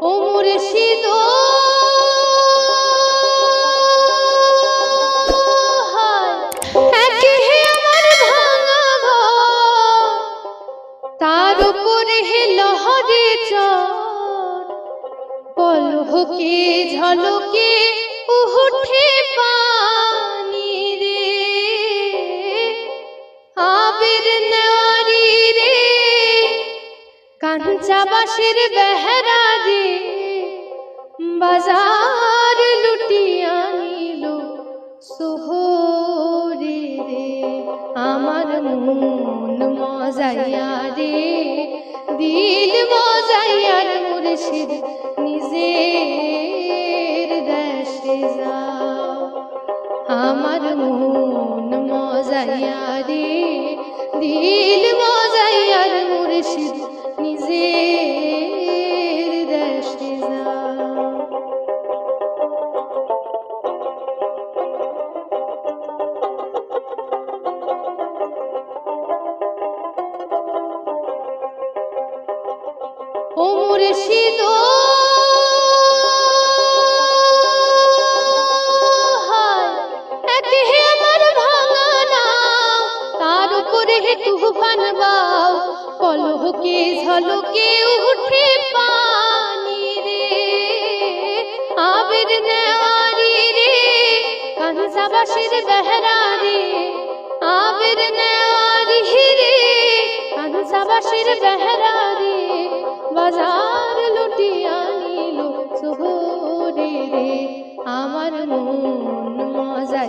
ও মুর্শিদ তার উপরে হে লহরে পলহকে ঝলকে উঠে পানি কাঞ্চা বাসের বেহরা রে বাজার লুটিয়া নিল সোহরে রে। আমার মন মজাইয়া রে, দিল মজাইয়ার মুর্শিদ, নিজের দেশে যাও। আমার মন মজাইয়া রে, দিল মজাইয়ার মুর্শিদ মুর্শিদ। ঝলকে, উঠে পানি রে, আবির রে কাঞ্চা বাসের বেহরা রে, আবির রে কাঞ্চা বাসের বেহরা বাজার